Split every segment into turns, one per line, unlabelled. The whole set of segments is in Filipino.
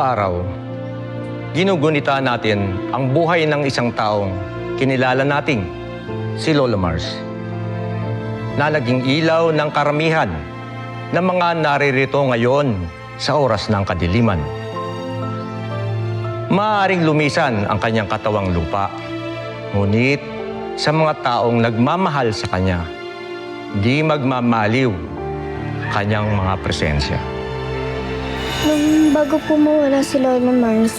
Araw, ginugunita natin ang buhay ng isang taong kinilala nating si Lola Mars na naging ilaw ng karamihan ng mga naririto ngayon sa oras ng kadiliman. Maaring lumisan ang kanyang katawang lupa, ngunit sa mga taong nagmamahal sa kanya, di magmamaliw kanyang mga presensya.
Bago po mawala si Lola Mars,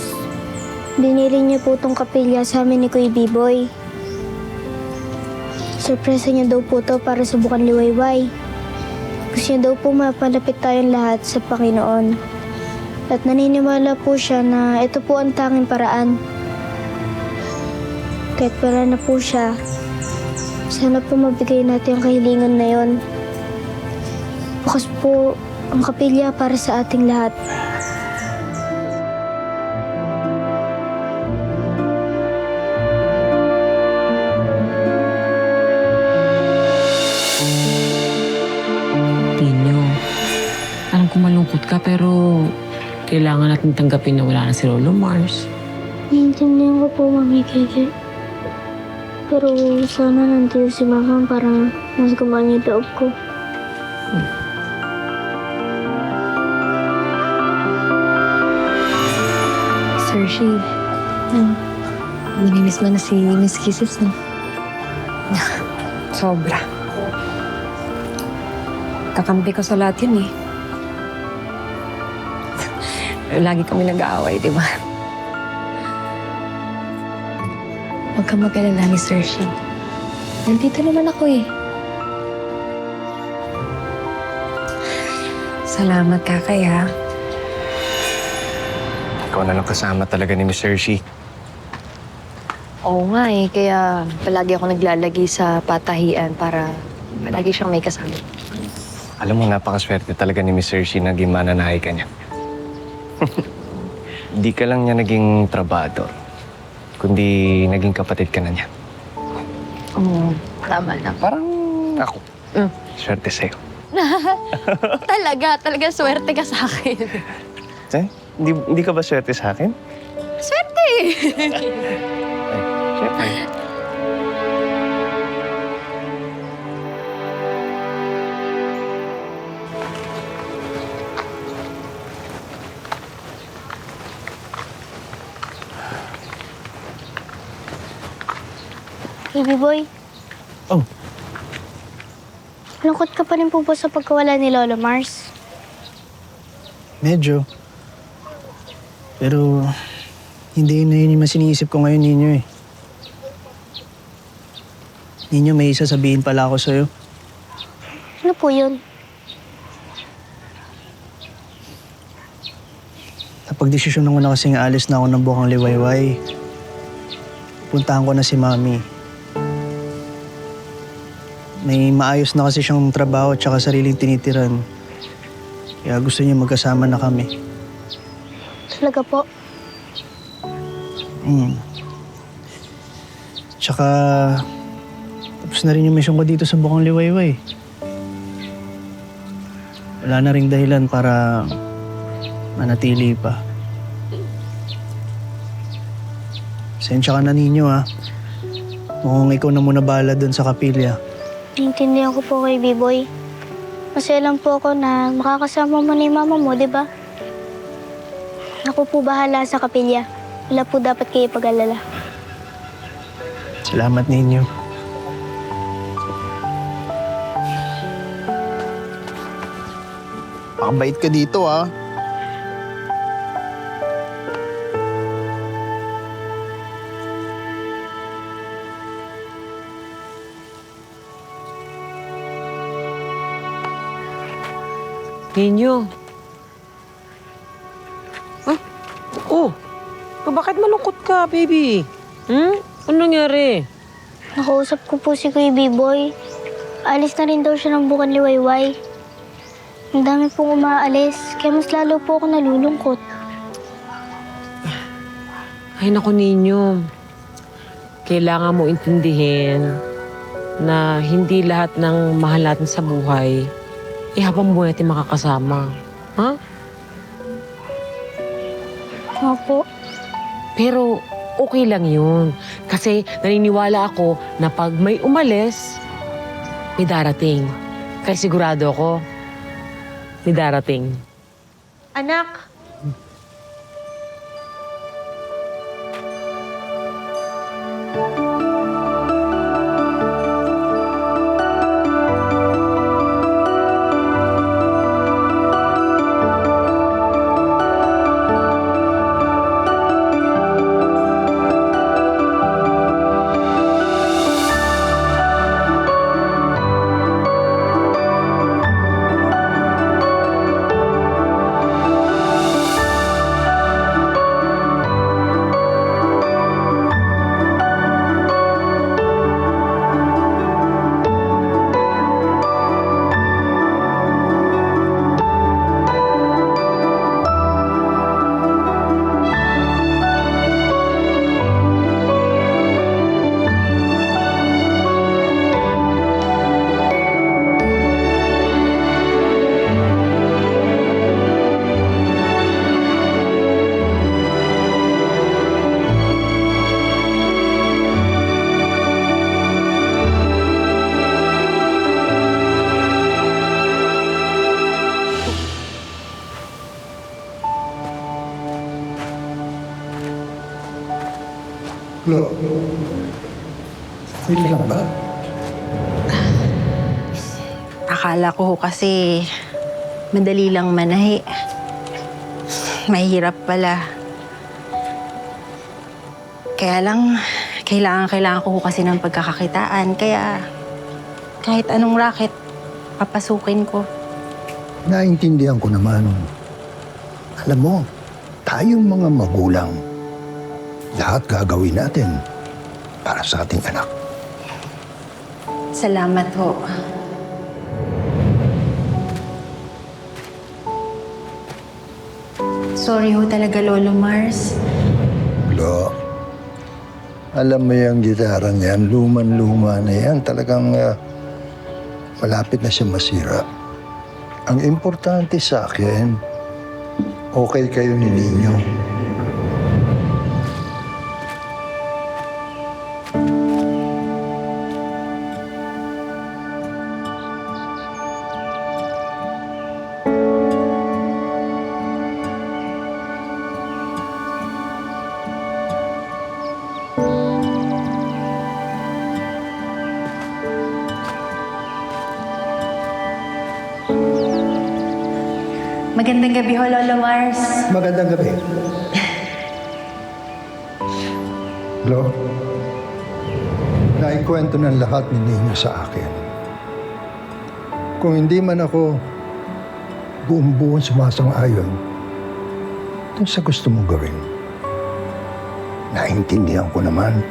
binili niya po tong kapilya sa amin ni Kuya B-Boy. Surpresa niya daw po to para subukan liwayway. Gusto niya daw po mapalapit tayong lahat sa Panginoon. At naniniwala po siya na ito po ang tanging paraan. Kahit wala na po siya, sana po mabigay natin ang kahilingan na yon. Bukas po ang kapilya para sa ating lahat.
Kailangan natin tanggapin na wala na si Lolo Mars.
Naiintindihan ko po, Mami Keke. Pero sana nandito si Mama para mas gumaan yung loob ko.
Sir Shi, um, nanimiss mo na si Miss Kisses, no? Sobra. Kakampi ko sa lahat yun, eh. Lagi kami nag-aaway, di ba? Huwag kang mag-alala ni Sir Shi. Nandito naman ako, eh. Salamat, Kakay, ha?
Ikaw na lang kasama talaga ni Miss Hershey.
Oo nga eh, kaya palagi ako naglalagi sa patahian para palagi siyang may kasama.
Alam mo, napakaswerte talaga ni Miss Hershey na gimananahay ka niya. Di ka lang niya naging trabador, kundi naging kapatid ka na niya.
Oo, tama na.
Parang ako.
Mm.
Swerte sa'yo.
talaga, talaga swerte ka sa akin.
Eh, hindi, hindi ka ba swerte sa akin?
Swerte eh.
Ay, syempre.
Baby boy.
Oh.
Lungkot ka pa rin po po sa pagkawala ni Lolo Mars.
Medyo. Pero hindi na yun yung mas iniisip ko ngayon, Ninyo eh. Ninyo, may sasabihin pala ako sa'yo.
Ano po yun?
Napagdesisyon ko na kasing alis na ako ng bukang liwayway. Puntahan ko na si Mami. May maayos na kasi siyang trabaho at saka sariling tinitiran. Kaya gusto niya magkasama na kami.
Talaga po.
Mm. Tsaka, tapos na rin yung mission ko dito sa Bukang Liwayway. Wala na ring dahilan para manatili pa. Sensya ka na ninyo ha. Mukhang ikaw na muna bala dun sa kapilya.
Naiintindihan ko po kay B-Boy. Masaya lang po ako na makakasama mo ni mama mo, di ba? Ako po bahala sa kapilya. Wala po dapat kayo pag-alala.
Salamat ninyo. Pakabait ka dito ah.
Nino. Huh? Oh, oh, bakit malungkot ka, baby? Hmm? Ano nangyari?
Nakausap ko po si Kuya B-Boy. Alis na rin daw siya ng bukan liwayway. Ang dami pong umaalis, kaya mas lalo po ako nalulungkot.
Ay, naku, Ninyo. Kailangan mo intindihin na hindi lahat ng mahal natin sa buhay, eh habang buhay natin makakasama. Ha?
Opo.
Pero okay lang yun. Kasi naniniwala ako na pag may umalis, may darating. Kaya sigurado ako, may darating.
Anak, kasi madali lang manahi. Mahirap pala. Kaya lang, kailangan, kailangan ko kasi ng pagkakakitaan. Kaya kahit anong racket, papasukin ko.
Naintindihan ko naman. Alam mo, tayong mga magulang, lahat gagawin natin para sa ating anak.
Salamat ho. Sorry ho talaga, Lolo Mars.
Lo, alam mo yung gitarang yan, luman-luma na yan, talagang ah, malapit na siya masira. Ang importante sa akin, okay kayo ni Ninyo.
Magandang gabi ho, Lolo Mars.
Magandang gabi. Lo, naikwento ng lahat ni Ninyo sa akin. Kung hindi man ako buong-buong sumasang-ayon dun sa gusto mong gawin, naintindihan ko naman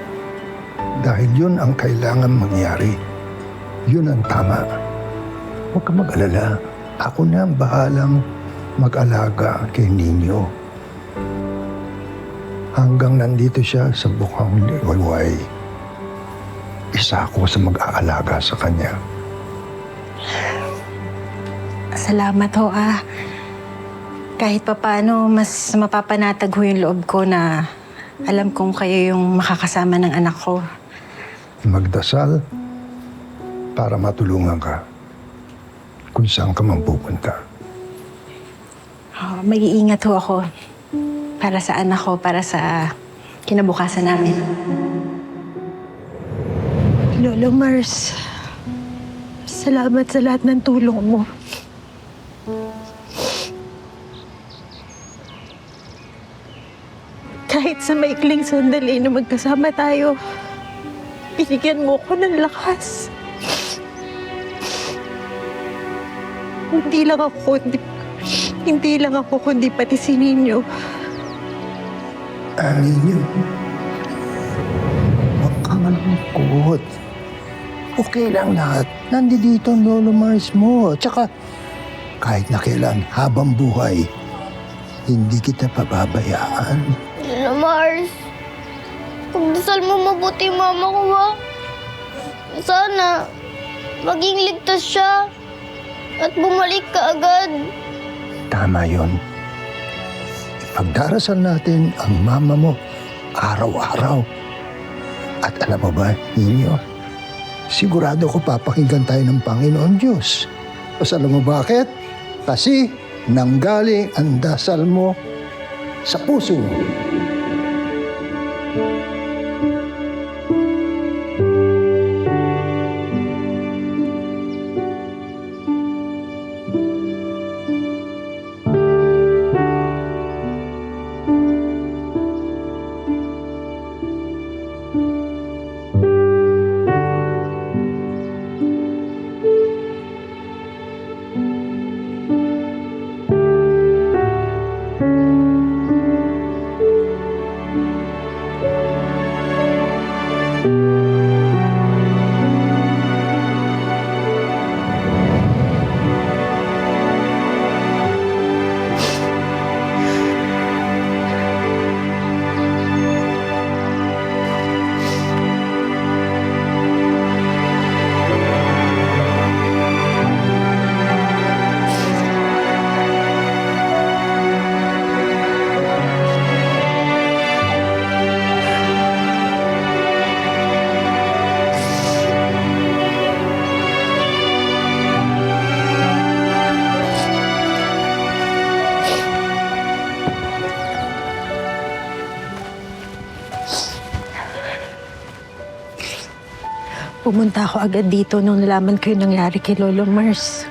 dahil yun ang kailangan mangyari. Yun ang tama. Huwag ka mag-alala. Ako na ang bahalang mag-alaga kay Ninyo. Hanggang nandito siya sa bukang liwayway, isa ako sa mag-aalaga sa kanya.
Salamat ho ah. Kahit papano, mas mapapanatag ho yung loob ko na alam kong kayo yung makakasama ng anak ko.
Magdasal para matulungan ka kung saan ka man pupunta.
Mag-iingat ho ako para sa anak ko, para sa kinabukasan namin.
Lolo Mars, salamat sa lahat ng tulong mo. Kahit sa maikling sandali na magkasama tayo, binigyan mo ko ng lakas. Hindi lang ako, kundi, hindi lang ako, kundi pati si Ninyo.
Ah, Ninyo, huwag kang malungkot. Okay lang lahat. Nandito ang Lolo Mars mo. Tsaka, kahit na kailan, habang buhay, hindi kita pababayaan.
Lola Mars, pagdasal mo mabuti yung mama ko ha. Sana, maging ligtas siya. At bumalik ka agad.
Tama yon. pagdarasal natin ang mama mo araw-araw. At alam mo ba, Nino, sigurado ko papakinggan tayo ng Panginoon Diyos. Tapos alam mo bakit? Kasi nanggaling ang dasal mo sa puso mo.
Pumunta ako agad dito nung nalaman ko yung nangyari kay Lolo Mars.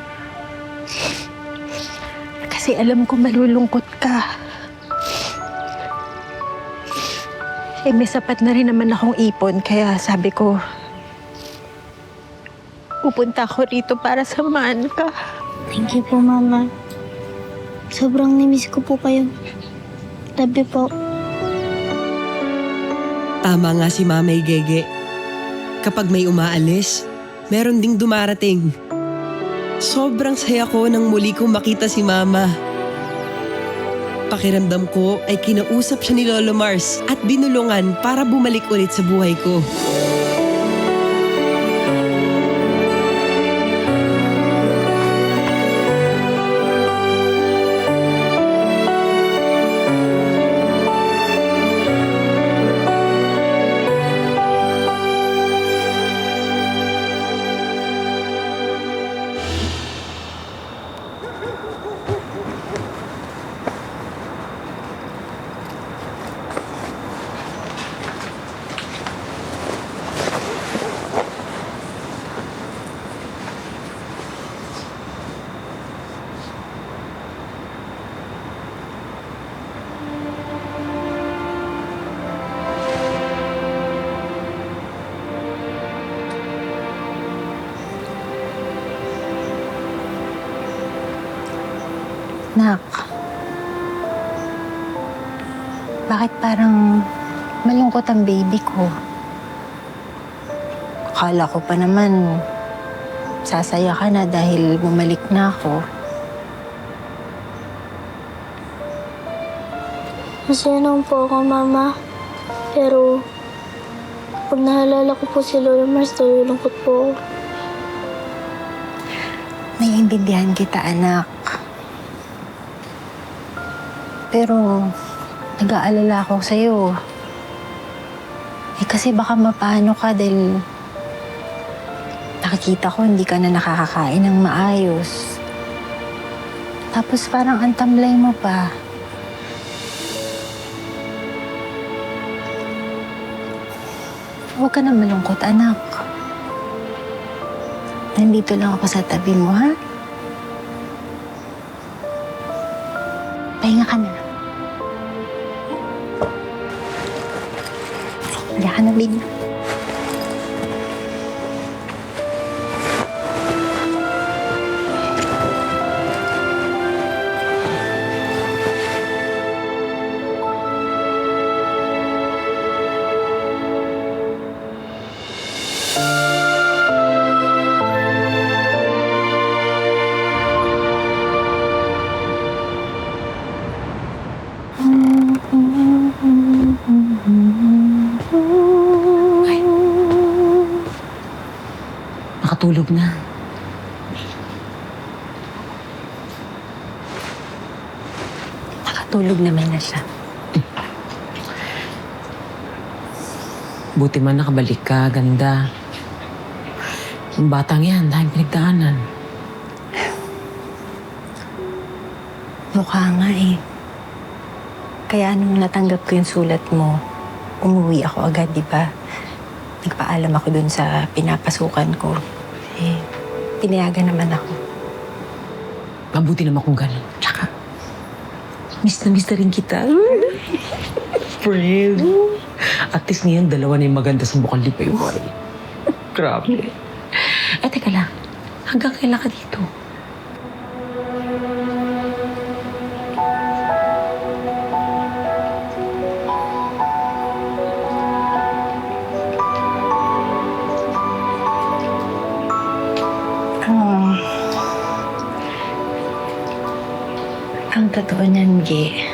Kasi alam ko malulungkot ka. Eh, may sapat na rin naman akong ipon, kaya sabi ko, pupunta ako rito para samahan ka.
Thank you po, Mama. Sobrang nimiss ko po kayo. Love you po.
Tama nga si Mamay Gege. Kapag may umaalis, meron ding dumarating. Sobrang saya ko nang muli kong makita si Mama. Pakiramdam ko ay kinausap siya ni Lolo Mars at binulungan para bumalik ulit sa buhay ko.
Nak, bakit parang malungkot ang baby ko? Akala ko pa naman sasaya ka na dahil bumalik na ako.
Naman po ako, Mama. Pero, pag naalala ko po si Lola Mars, nalulungkot po ako.
Naiintindihan kita, anak. Pero, nag-aalala ako sa'yo. Eh kasi baka mapano ka dahil nakikita ko hindi ka na nakakakain ng maayos. Tapos parang ang tamlay mo pa. Huwag ka na malungkot, anak. Nandito lang ako sa tabi mo, ha? Pahinga ka na.
Buti man nakabalik ka, ganda. Yung batang yan, dahil pinagdaanan.
Mukha nga eh. Kaya nung natanggap ko yung sulat mo, umuwi ako agad, di ba? Nagpaalam ako dun sa pinapasukan ko. Eh, pinayagan naman ako.
Mabuti naman kung ganun. Tsaka, miss na miss na rin kita. Friend. At least ngayon, dalawa na yung maganda sa bukal di pa yung Grabe. Eh, teka lang. Hanggang kailan ka dito?
Um, ang totoo niyan, Ge,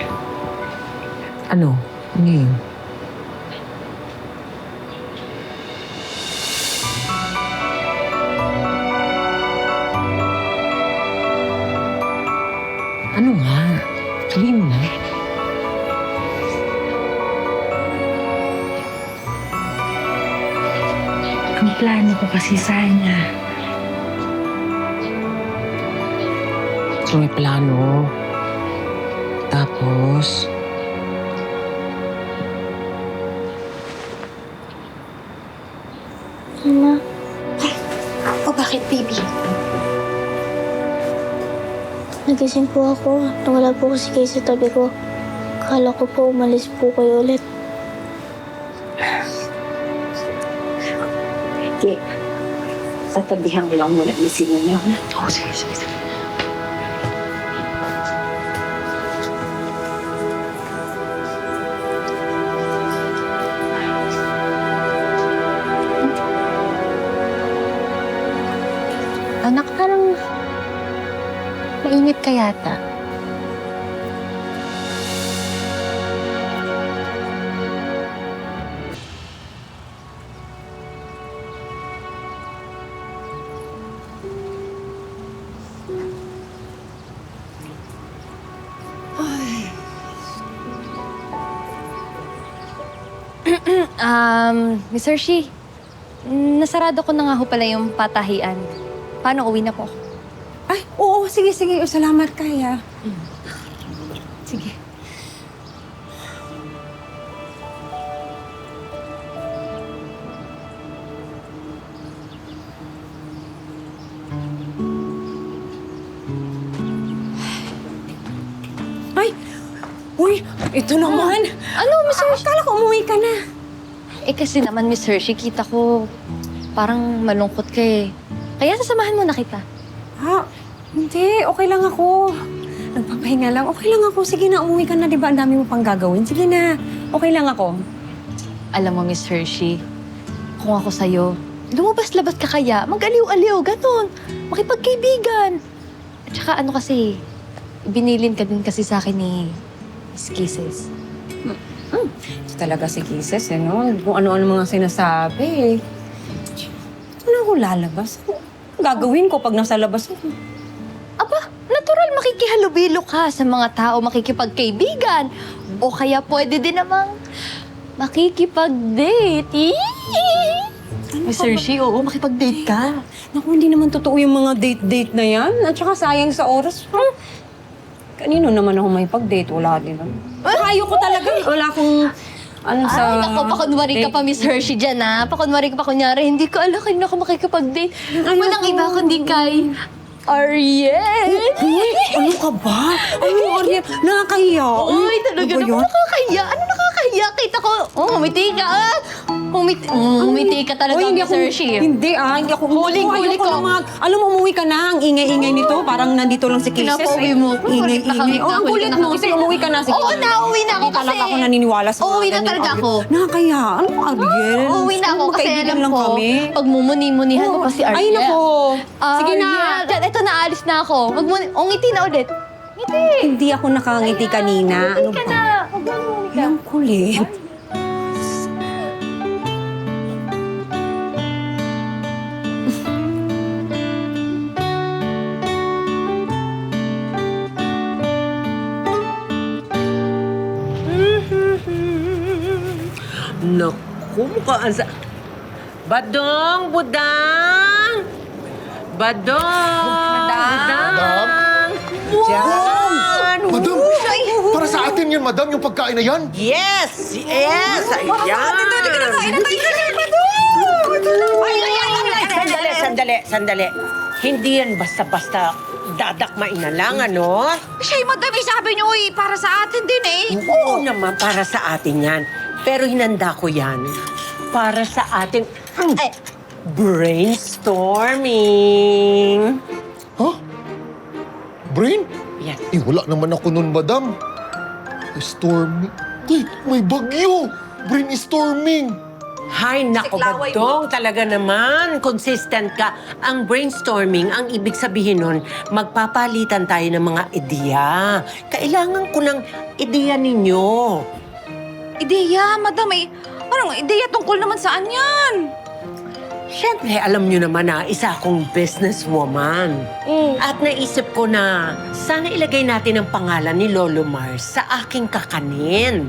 ang plano ko kasi sana,
So may plano. Tapos,
Ma,
O bakit, baby?
nagising po ako. Nawala po kasi kayo sa tabi ko. Akala ko po umalis po kayo ulit.
Tatabihan ko lang muna ni Sino niyo.
oh, sige, sige, sige.
Anak, parang mainit ka yata.
Um, Mr. Shi, nasarado ko na nga ho pala yung patahian. Paano uwi na po?
Ay, oo, sige, sige. O, salamat kaya.
Sige.
Ay, uy, ito naman.
Ano, Mr.
Akala ko umuwi ka na.
Eh kasi naman, Miss Hershey, kita ko parang malungkot ka eh. Kaya sasamahan mo na kita.
Ha? Hindi, okay lang ako. Nagpapahinga lang. Okay lang ako. Sige na, umuwi ka na. Di ba? Ang dami mo pang gagawin. Sige na. Okay lang ako.
Alam mo, Miss Hershey, kung ako sa'yo, lumabas-labas ka kaya, mag-aliw-aliw, ganun. Makipagkaibigan. At saka ano kasi, binilin ka din kasi sa akin ni Miss Kisses.
Ito talaga si Kisses, eh, no? Kung ano-ano mga sinasabi. Ano ako lalabas? Ano gagawin ko pag nasa labas ako?
Aba, natural makikihalubilo ka sa mga tao makikipagkaibigan. O kaya pwede din namang makikipag-date. Eee! Miss Hershey, oo, makipag-date ka.
Naku, hindi naman totoo yung mga date-date na yan. At saka sayang sa oras. Hmm. Kanino naman ako may pag-date? Wala din. Saka ayoko talaga. Wala akong... Ano sa...
Ay, naku, pakunwari ka pa, Miss Hershey, dyan, ha? Pakunwari ka pa, kunyari, hindi ko alam kanina ako makikipag-date.
Ayoko.
Walang iba kundi kay Ariel.
Uy, ano ka ba? Ano, Ariel? Nakakahiya.
Uy, talaga
Ano ba
naman
yun?
nakakahiya. Ano nakakahiya? Kita ko, oh, umiti ka, ah. Umiti, mm, umiti ka talaga,
Uy, hindi ako,
Hershey.
hindi ah, hindi ako.
Huling-huli
Ayoko
ko.
na mag- alam mo, umuwi ka na. Ang ingay-ingay nito. Parang nandito lang si Kisses.
Pinapauwi mo.
Ingay-ingay. Oh, ang kulit mo.
na
Kasi umuwi ka na. Sige.
Oo, nauwi na ako
Hindi talaga
kasi.
ako naniniwala sa mga
Uuwi na
ganyan,
talaga ako.
Nakakaya. Ano, Ariel?
Uuwi na ako kasi
Magkaibigan
alam
lang
ko,
kami.
pag mumuni-munihan mo pa si Ariel.
Ay, nako. Sige na.
Dyan, eto na, alis na ako. Magmuni, o ngiti na ulit. Ngiti.
Hindi ako nakangiti kanina. Ano
Ngiti ka
ba?
na. Magmuni ka.
Ang kulit.
Naku, mukhang sa... Badong! Budang! Badong! Budang! Diyan!
Madam! Para sa atin yan, madam, yung pagkain na yan.
Yes! Yes! Ayan!
Sandali, sandali, sandali. Hindi yan basta-basta dadakmain na lang, ano?
Siya, madam, eh, sabi niyo, eh, para sa atin din eh.
Oo naman, para sa atin yan. Pero hinanda ko yan para sa ating
Ay,
brainstorming.
Ha? Brain?
Yes.
Eh, wala naman ako nun, madam. Storming. Ay, may bagyo! Brainstorming!
Hay, nako,
Siklaway
Badong, talaga naman. Consistent ka. Ang brainstorming, ang ibig sabihin nun, magpapalitan tayo ng mga ideya. Kailangan ko ng ideya ninyo.
Ideya, madam, eh. Anong ideya tungkol naman saan yan?
Siyempre, alam nyo naman na isa akong businesswoman. At naisip ko na sana ilagay natin ang pangalan ni Lolo Mars sa aking kakanin.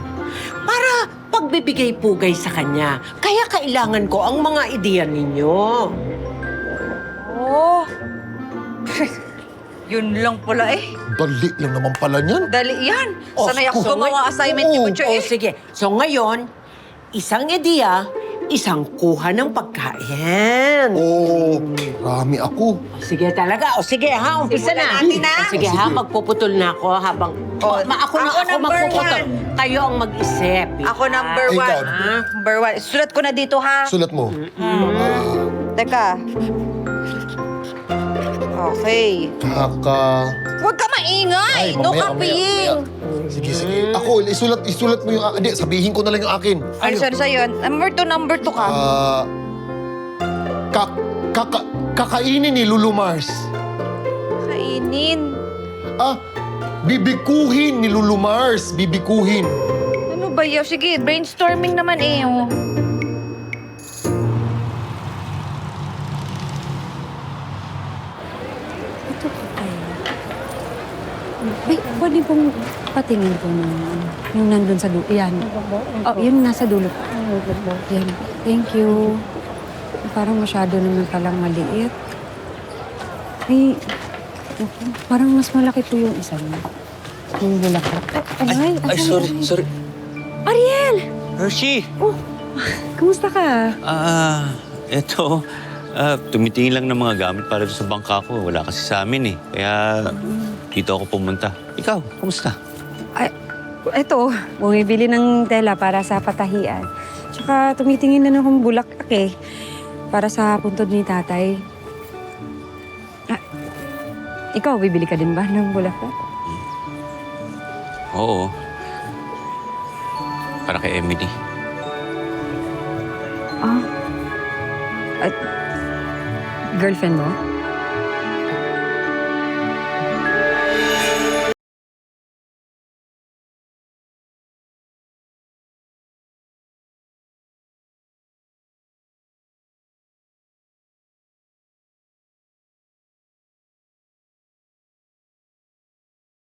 Para pagbibigay-pugay sa kanya. Kaya kailangan ko ang mga ideya ninyo.
Oh. Yun lang pala eh.
Dali lang naman pala niyan.
Dali yan.
O,
Sanay ako
so
gumawa
ngay-
assignment ni
Oo,
Butcher
o,
eh.
sige. So ngayon, isang ideya, isang kuha ng pagkain.
Oo, rami ako.
Sige talaga. O sige ha, umpisa
Simulan
na.
natin, ha?
O, sige ha, magpuputol na ako habang...
O,
ma, ako na
ako
ako,
number
magpuputol.
one.
Kayo ang mag-isip.
Ako number
Ikaw.
one. Number one. Sulat ko na dito ha.
Sulat mo.
Teka. Okay.
Kaka...
Huwag ka maingay. no
mamaya,
copying.
Sige, sige. Ako, isulat, isulat mo yung... a- Hindi, sabihin ko na lang yung akin.
Ano sa'yo sa'yo? Number two, number two ka.
Ah... kak... Kaka... Kakainin ni Lulu Mars.
Kainin.
Ah, bibikuhin ni Lulu Mars. Bibikuhin.
Ano ba yun? Sige, brainstorming naman eh. Oh.
Pong patingin po ng yung nandun sa dulo. Yan. Oh, yun nasa dulo. Yan. Thank you. Parang masyado naman palang maliit. Ay, naku, parang mas malaki po yung isa niya. Yung bulaklak. Ay, ay,
sorry, sorry.
Ariel!
Hershey!
Kumusta ka?
Ah, eto. Ah, tumitingin lang ng mga gamit para sa bangka ko. Wala kasi sa amin eh. Kaya dito ako pumunta. Ikaw, kumusta?
Ay, eto, bumibili ng tela para sa patahian. Tsaka tumitingin na akong bulaklak eh. Para sa puntod ni tatay. Ah, ikaw, bibili ka din ba ng bulaklak?
Oo. Para kay Emily.
Ah. At girlfriend mo?